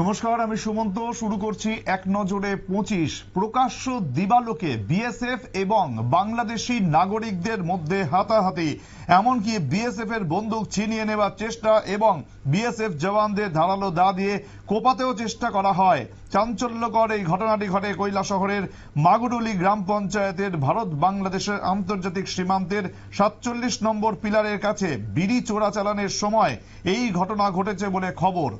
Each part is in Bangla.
নমস্কার, আমি সুমন্ত। শুরু করছি এক নজরে পঁচিশ। প্রকাশ্য দিবালোকে বিএসএফ এবং বাংলাদেশি নাগরিকদের মধ্যে হাতাহাতি। এমনকি বিএসএফ এর বন্দুক ছিনিয়ে নেওয়ার চেষ্টা এবং বিএসএফ জওয়ানদের ধারালো দা দিয়ে কোপাতেও চেষ্টা করা হয়। চাঞ্চল্যকর এই ঘটনাটি ঘটে কৈলা শহরের মাগুরুলি গ্রাম পঞ্চায়েতের ভারত বাংলাদেশের আন্তর্জাতিক সীমান্তের সাতচল্লিশ নম্বর পিলারের কাছে বিড়ি চোরাচালানের সময় এই ঘটনা ঘটেছে বলে খবর।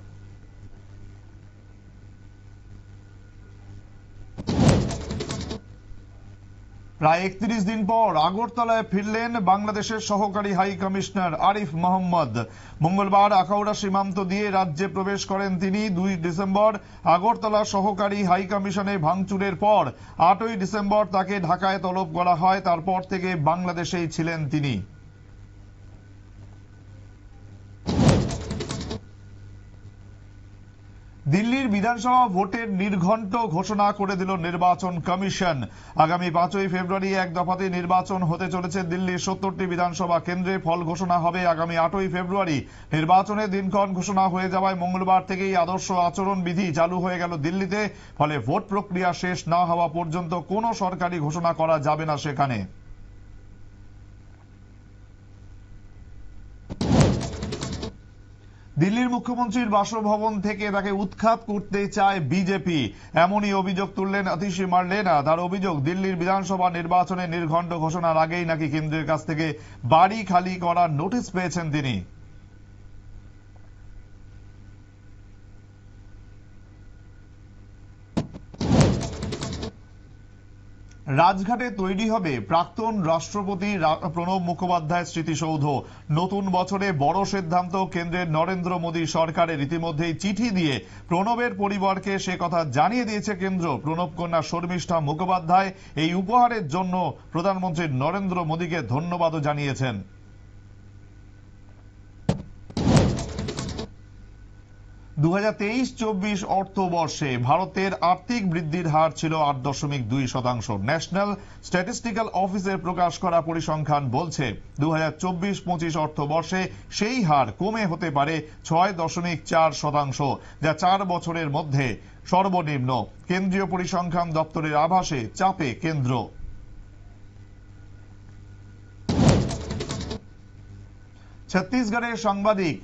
প্রায় একত্রিশ দিন পর আগরতলায় ফিরলেন বাংলাদেশের সহকারী হাই কমিশনার আরিফ মোহাম্মদ। মঙ্গলবার আখাউড়া সীমান্ত দিয়ে রাজ্যে প্রবেশ করেন তিনি দুই ডিসেম্বর। আগরতলা সহকারী হাই কমিশনে ভাঙচুরের পর আটই ডিসেম্বর তাকে ঢাকায় তলব করা হয়। তারপর থেকে বাংলাদেশেই ছিলেন তিনি। দিল্লির বিধানসভা ভোটের নির্ঘণ্ট ঘোষণা করে দিল নির্বাচন কমিশন। আগামী পাঁচই ফেব্রুয়ারি এক দফাতে নির্বাচন হতে চলেছে দিল্লির সত্তরটি বিধানসভা কেন্দ্রে। ফল ঘোষণা হবে আগামী আটই ফেব্রুয়ারি। নির্বাচনের দিনক্ষণ ঘোষণা হয়ে যাওয়ায় মঙ্গলবার থেকেই আদর্শ আচরণ বিধি চালু হয়ে গেল দিল্লিতে। ফলে ভোট প্রক্রিয়া শেষ না হওয়া পর্যন্ত কোনো সরকারি ঘোষণা করা যাবে না সেখানে। দিল্লির মুখ্যমন্ত্রীর বাসভবন থেকে তাকে উৎখাত করতে চায় বিজেপি। এমনই অভিযোগ তুললেন আতিশি মারলেনা। তার অভিযোগ, দিল্লির বিধানসভা নির্বাচনে নির্ঘণ্ট ঘোষণার আগেই নাকি কেন্দ্রের কাছ থেকে বাড়ি খালি করার নোটিশ পেয়েছেন তিনি। রাজঘাটে তৈরি হবে প্রাক্তন রাষ্ট্রপতি প্রণব মুখোপাধ্যায়ের স্মৃতিসৌধ। নতুন বছরে বড় সিদ্ধান্ত কেন্দ্রের নরেন্দ্র মোদী সরকারের ইতিমধ্যেই চিঠি দিয়ে প্রণবের পরিবারকে সে কথা জানিয়ে দিয়েছে কেন্দ্র। প্রণব কন্যা শর্মিষ্ঠা মুখোপাধ্যায় এই উপহারের জন্য প্রধানমন্ত্রী নরেন্দ্র মোদীকে ধন্যবাদও জানিয়েছেন। দু হাজার তেইশ, চব্বিশ অর্থবর্ষে ভারতের আর্থিক বৃদ্ধির হার ছিল আট দশমিক দুই শতাংশ। ন্যাশনাল স্ট্যাটিস্টিক্যাল অফিসের প্রকাশ করা পরিসংখ্যান বলছে দু হাজার চব্বিশ, পঁচিশ অর্থবর্ষে সেই হার কমে হতে পারে ছয় দশমিক চার শতাংশ, যা চার বছরের মধ্যে সর্বনিম্ন। কেন্দ্রীয় পরিসংখ্যান দপ্তরের আভাসে চাপে কেন্দ্র। ছত্তিশগড়ের সাংবাদিক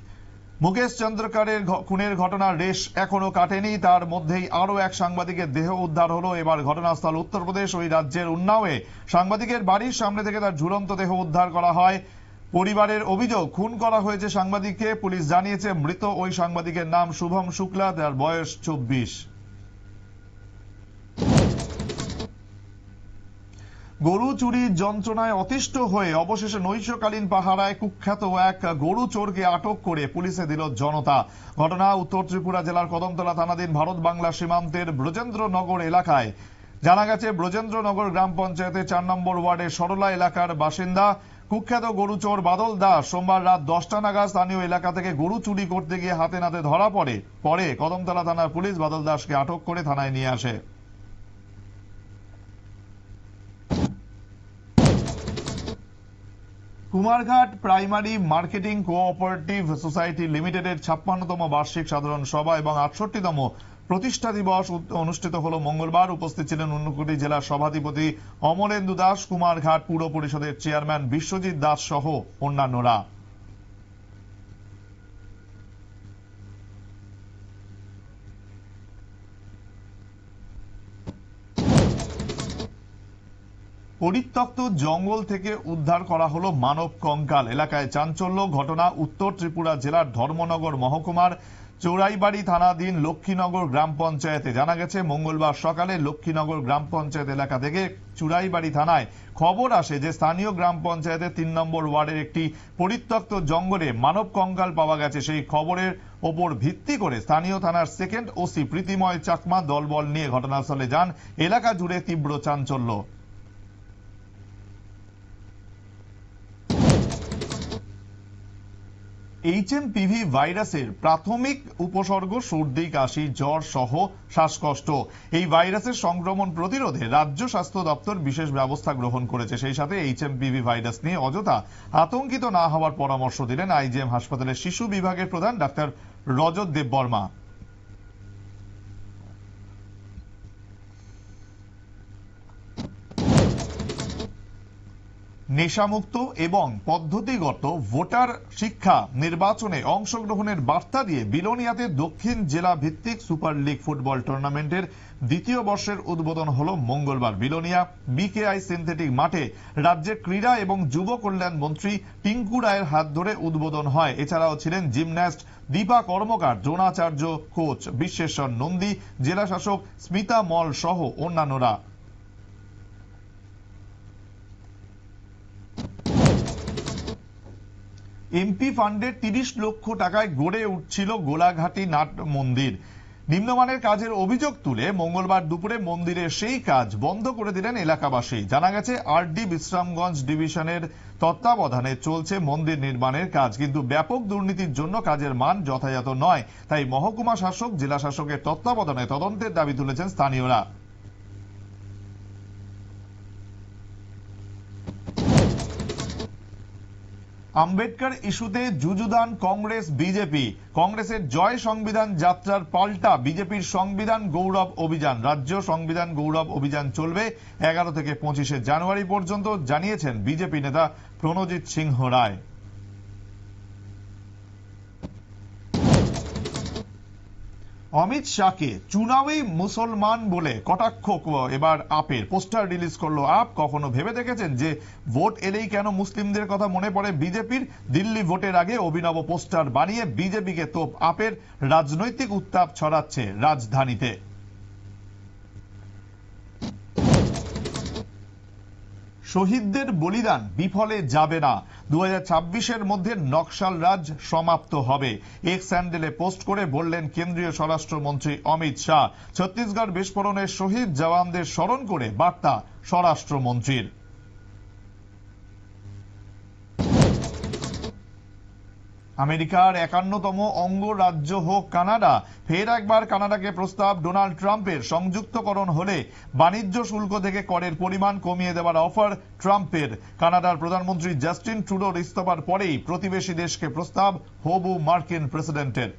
মুকেশ চন্দ্রকারের খুনের ঘটনার রেশ এখনও কাটেনি। তার মধ্যেই আরও এক সাংবাদিকের দেহ উদ্ধার হলো। এবার ঘটনাস্থল উত্তরপ্রদেশ ওই রাজ্যের উন্নাওয়ে। সাংবাদিকের বাড়ির সামনে থেকে তার ঝুলন্ত দেহ উদ্ধার করা হয়। পরিবারের অভিযোগ, খুন করা হয়েছে সাংবাদিককে। পুলিশ জানিয়েছে, মৃত ওই সাংবাদিকের নাম শুভম শুক্লা। তার বয়স চব্বিশ। গরু চুরির যন্ত্রণায় অতিষ্ঠ হয়ে অবশেষে নৈশকালীন পাহারায় কুখ্যাত এক গরু চোরকে আটক করে পুলিশে দিল জনতা। ঘটনা উত্তর ত্রিপুরা জেলার কদমতলা থানাধীন ভারত বাংলা সীমান্তের ব্রজেন্দ্রনগর এলাকায়। জানা গেছে, ব্রজেন্দ্রনগর গ্রাম পঞ্চায়েতের চার নম্বর ওয়ার্ডের সরলা এলাকার বাসিন্দা, কুখ্যাত গরু চোর বাদল দাস সোমবার রাত দশটা নাগাদ স্থানীয় এলাকা থেকে গরু চুরি করতে গিয়ে হাতে নাতে ধরা পড়ে। পরে কদমতলা থানার পুলিশ বাদল দাসকে আটক করে থানায় নিয়ে আসে। Kumarghat primary marketing cooperative society লিমিটেডের ছাপ্পান্নতম বার্ষিক সাধারণ সভা এবং আটষট্টিতম প্রতিষ্ঠা দিবস অনুষ্ঠিত হল মঙ্গলবার। উপস্থিত ছিলেন উন্নকুটি জেলার সভাধিপতি অমরেন্দু দাস, কুমারঘাট পুর পরিষদের চেয়ারম্যান বিশ্বজিৎ দাস সহ অন্যান্যরা। পরিত্যক্ত জঙ্গল থেকে উদ্ধার করা হলো মানব কঙ্কাল। এলাকায় চাঞ্চল্য ঘটনা উত্তর ত্রিপুরা জেলার ধর্মনগর মহকুমার চৌরাইবাড়ি থানাধীন লক্ষ্মীনগর গ্রাম পঞ্চায়েতে। জানা গেছে, মঙ্গলবার সকালে লক্ষ্মীনগর গ্রাম পঞ্চায়েত এলাকা থেকে চুরাইবাড়ি থানায় খবর আসে যে স্থানীয় গ্রাম পঞ্চায়েতের তিন নম্বর ওয়ার্ডের একটি পরিত্যক্ত জঙ্গলে মানব কঙ্কাল পাওয়া গেছে। সেই খবরের ওপর ভিত্তি করে স্থানীয় থানার সেকেন্ড ওসি প্রীতিময় চাকমা দলবল নিয়ে ঘটনাস্থলে যান। এলাকা জুড়ে তীব্র চাঞ্চল্য। এইচএমপিভি ভাইরাসের প্রাথমিক উপসর্গ, সর্দি, কাশি, জ্বর সহ শ্বাসকষ্ট। এই ভাইরাসের সংক্রমণ প্রতিরোধে রাজ্য স্বাস্থ্য দপ্তর বিশেষ ব্যবস্থা গ্রহণ করেছে। সেই সাথে এইচএমপিভি ভাইরাস নিয়ে অযথা আতঙ্কিত না হওয়ার পরামর্শ দিলেন আইজিএম হাসপাতালের শিশু বিভাগের প্রধান ডাক্তার রজত দেববর্মা নেশামুক্ত এবং পদ্ধতিগত ভোটার শিক্ষা নির্বাচনে অংশগ্রহণের বার্তা দিয়ে বিলোনিয়াতে দক্ষিণ জেলা ভিত্তিক সুপার লিগ ফুটবল টুর্নামেন্টের দ্বিতীয় বর্ষের উদ্বোধন হল মঙ্গলবার বিলোনিয়া বিকেআই সিনথেটিক মাঠে রাজ্যের ক্রীড়া এবং যুব কল্যাণ মন্ত্রী টিঙ্কু রায়ের হাত ধরে উদ্বোধন হয়। এছাড়াও ছিলেন জিমন্যাস্ট দীপা কর্মকার, দ্রোণাচার্য, কোচ বিশ্বেশ্বর নন্দী জেলা শাসক স্মিতা মল সহ অন্যান্যরা। এমপি ফান্ডের তিরিশ লক্ষ টাকায় গড়ে উঠছিল গোলাঘাটি নাট মন্দির। নিম্নমানের কাজের অভিযোগ তুলে মঙ্গলবার দুপুরে মন্দিরের সেই কাজ বন্ধ করে দিলেন এলাকাবাসী। জানা গেছে, আরডি বিশ্রামগঞ্জ ডিভিশনের তত্ত্বাবধানে চলছে মন্দির নির্মাণের কাজ, কিন্তু ব্যাপক দুর্নীতির জন্য কাজের মান যথাযথ নয়। তাই মহকুমা শাসক, জেলা শাসকের তত্ত্বাবধানে তদন্তের দাবি তুলেছেন স্থানীয়রা। আম্বেদকর ইস্যুতে যুযুদান কংগ্রেস, বিজেপি। কংগ্রেসের জয় সংবিধান যাত্রার পাল্টা, বিজেপির সংবিধান গৌরব অভিযান। রাজ্য সংবিধান গৌরব অভিযান চলবে এগারো থেকে পঁচিশে জানুয়ারি পর্যন্ত, জানিয়েছেন বিজেপি নেতা প্রণজিৎ সিংহ রায়। অমিত শাহকে চুনাওই মুসলমান বলে কটাক্ষ, এবার আপের পোস্টার রিলিজ করল আপ। কখনো ভেবে দেখেছেন যে ভোট এলেই কেন মুসলিমদের কথা মনে পড়ে বিজেপির? দিল্লি ভোটের আগে অভিনব পোস্টার বানিয়ে বিজেপিকে তোপ। আপের রাজনৈতিক উত্তাপ ছড়াচ্ছে রাজধানীতে। শহীদদের বলিদান বিফলে যাবে না। দু হাজার মধ্যে নকশাল রাজ সমাপ্ত হবে। এক স্যান্ডেলে পোস্ট করে বললেন কেন্দ্রীয় স্বরাষ্ট্রমন্ত্রী অমিত শাহ। ছত্তিশগড় বিস্ফোরণের শহীদ জওয়ানদের স্মরণ করে বার্তা স্বরাষ্ট্রমন্ত্রীর। আমেরিকার একান্নতম অঙ্গরাজ্য হোক কানাডা, ফের একবার কানাডাকে প্রস্তাব ডোনাল্ড ট্রাম্পের সংযুক্তকরণ হলে বাণিজ্য শুল্ক থেকে করের পরিমাণ কমিয়ে দেওয়ার অফার ট্রাম্পের। কানাডার প্রধানমন্ত্রী জাস্টিন ট্রুডোর ইস্তফার পরেই প্রতিবেশী দেশকে প্রস্তাব হবু মার্কিন প্রেসিডেন্টের।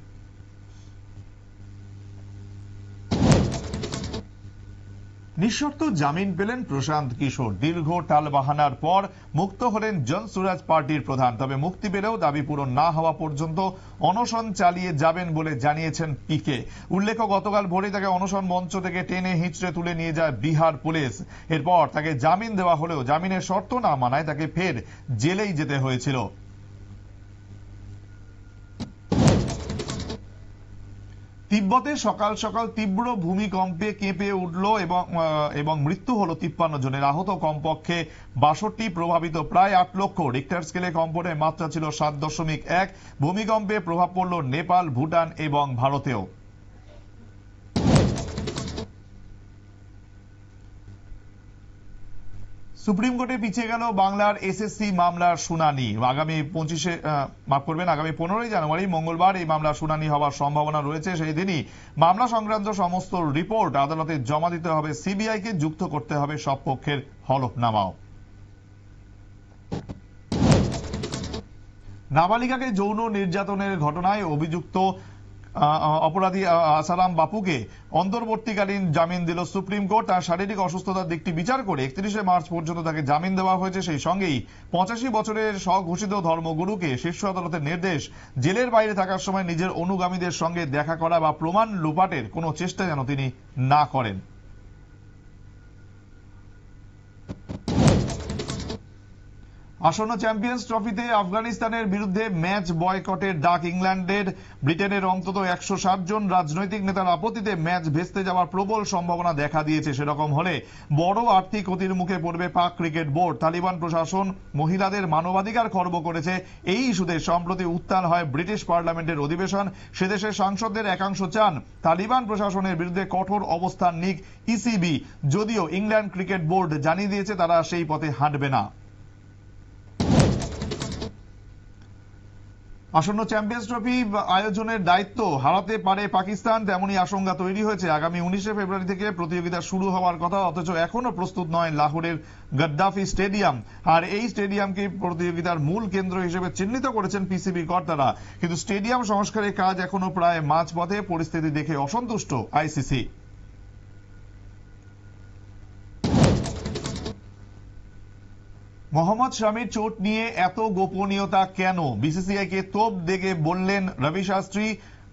নিঃশর্ত জামিন পেলেন প্রশান্ত কিশোর। দীর্ঘ টালবাহানার পর মুক্ত হলেন জন সুরাজ পার্টির প্রধান। তবে মুক্তি পেলেও দাবি পূরণ না হওয়া পর্যন্ত অনশন চালিয়ে যাবেন বলে জানিয়েছেন পিকে। উল্লেখ্য, গতকাল ভোরে তাকে অনশন মঞ্চ থেকে টেনে হিঁচড়ে তুলে নিয়ে যায় বিহার পুলিশ। এরপর তাকে জামিন দেওয়া হলেও জামিনের শর্ত না মানায় তাকে ফের জেলেই যেতে হয়েছিল। তিব্বতে সকাল সকাল তীব্র ভূমিকম্পে কেঁপে উঠল এবং এবং মৃত্যু হল তিপ্পান্ন জনের। আহত কমপক্ষে বাষট্টি, প্রভাবিত প্রায় আট লক্ষ। রিক্টার স্কেলে কম্পনের মাত্রা ছিল সাত দশমিক এক। ভূমিকম্পে প্রভাব পড়ল নেপাল, ভুটান এবং ভারতেও। সুপ্রিম কোর্টে পিছিয়ে গেল বাংলার এসএসসি মামলার শুনানি। আগামী পঁচিশে মাফ করবেন, আগামী পনেরোই জানুয়ারি, মঙ্গলবার এই মামলার শুনানি হওয়ার সম্ভাবনা রয়েছে। সেই দিনই মামলা সংক্রান্ত সমস্ত রিপোর্ট আদালতে জমা দিতে হবে। সিবিআই কে যুক্ত করতে হবে সব পক্ষের হলফনামাও। নাবালিকাকে যৌন নির্যাতনের ঘটনায় অভিযুক্ত অপরাধী আসালাম বাপুকে অন্তর্বর্তীকালীন জামিন দিল সুপ্রিম কোর্ট। তার শারীরিক অসুস্থতার দিকটি বিচার করে একত্রিশে মার্চ পর্যন্ত তাকে জামিন দেওয়া হয়েছে। সেই সঙ্গেই পঁচাশি বছরের স্বঘোষিত ধর্মগুরুকে শীর্ষ আদালতের নির্দেশ, জেলের বাইরে থাকার সময় নিজের অনুগামীদের সঙ্গে দেখা করা বা প্রমাণ লোপাটের কোনো চেষ্টা যেন তিনি না করেন। আসন্ন চ্যাম্পিয়ন্স ট্রফিতে আফগানিস্তানের বিরুদ্ধে ম্যাচ বয়কটের ডাক ইংল্যান্ডের। ব্রিটেনের অন্তত একশো সাত জন রাজনৈতিক নেতার আপত্তিতে ম্যাচ ভেস্তে যাওয়ার প্রবল সম্ভাবনা দেখা দিয়েছে সেরকম হলে। বড় আর্থিক ক্ষতির মুখে পড়বে পাক ক্রিকেট বোর্ড। তালিবান প্রশাসন মহিলাদের মানবাধিকার খর্ব করেছে। এই ইস্যুতে সম্প্রতি উত্তাল হয় ব্রিটিশ পার্লামেন্টের অধিবেশন। সেদেশের সাংসদদের একাংশ চান। তালিবান প্রশাসনের বিরুদ্ধে কঠোর অবস্থান নিক ইসিবি। যদিও ইংল্যান্ড ক্রিকেট বোর্ড জানিয়ে দিয়েছে তারা সেই পথে হাঁটবে না। আসন্ন চ্যাম্পিয়ন্স ট্রফি আয়োজনের দায়িত্ব হারাতে পারে পাকিস্তান, তেমনই আশঙ্কা তৈরি হয়েছে। আগামী উনিশে ফেব্রুয়ারি থেকে প্রতিযোগিতা শুরু হওয়ার কথা, অথচ এখনও প্রস্তুত নয় লাহোরের গদ্দাফি স্টেডিয়াম। আর এই স্টেডিয়ামকে প্রতিযোগিতার মূল কেন্দ্র হিসেবে চিহ্নিত করেছেন পিসিবি কর্তারা। কিন্তু স্টেডিয়াম সংস্কারের কাজ এখনও প্রায় মাঝপথে, পরিস্থিতি দেখে অসন্তুষ্ট আইসিসি। মোহাম্মদ শামির চোট নিয়ে এত গোপনীয়তা কেন? বিসিসিআই কে তোপ দেখে বললেন রবি শাস্ত্রী।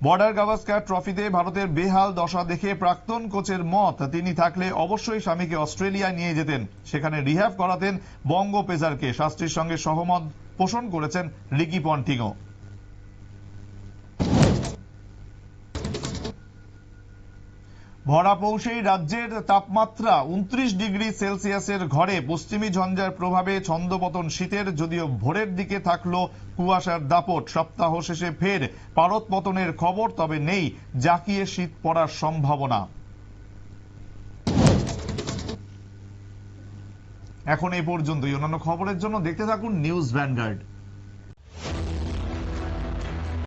বর্ডার গাভাস্কার ট্রফিতে ভারতের বেহাল দশা দেখে প্রাক্তন কোচের মত। তিনি থাকলে অবশ্যই স্বামীকে অস্ট্রেলিয়া নিয়ে যেতেন। সেখানে রিহ্যাব করাতেন বঙ্গ পেসারকে। শাস্ত্রীর সঙ্গে সহমত পোষণ করেছেন রিকি পন্টিংও। ভরা পৌষেই রাজ্যের তাপমাত্রা উনত্রিশ ডিগ্রি সেলসিয়াসের ঘরে পশ্চিমী ঝঞ্ঝার প্রভাবে ছন্দপতন শীতের যদিও ভোরের দিকে থাকল কুয়াশার দাপট। সপ্তাহ শেষে ফের পারদ পতনের খবর, তবে নেই জাকিয়ে শীত পড়ার সম্ভাবনা। এখন এই পর্যন্তই। অন্যান্য খবরের জন্য দেখতে থাকুন নিউজ ভ্যানগার্ড।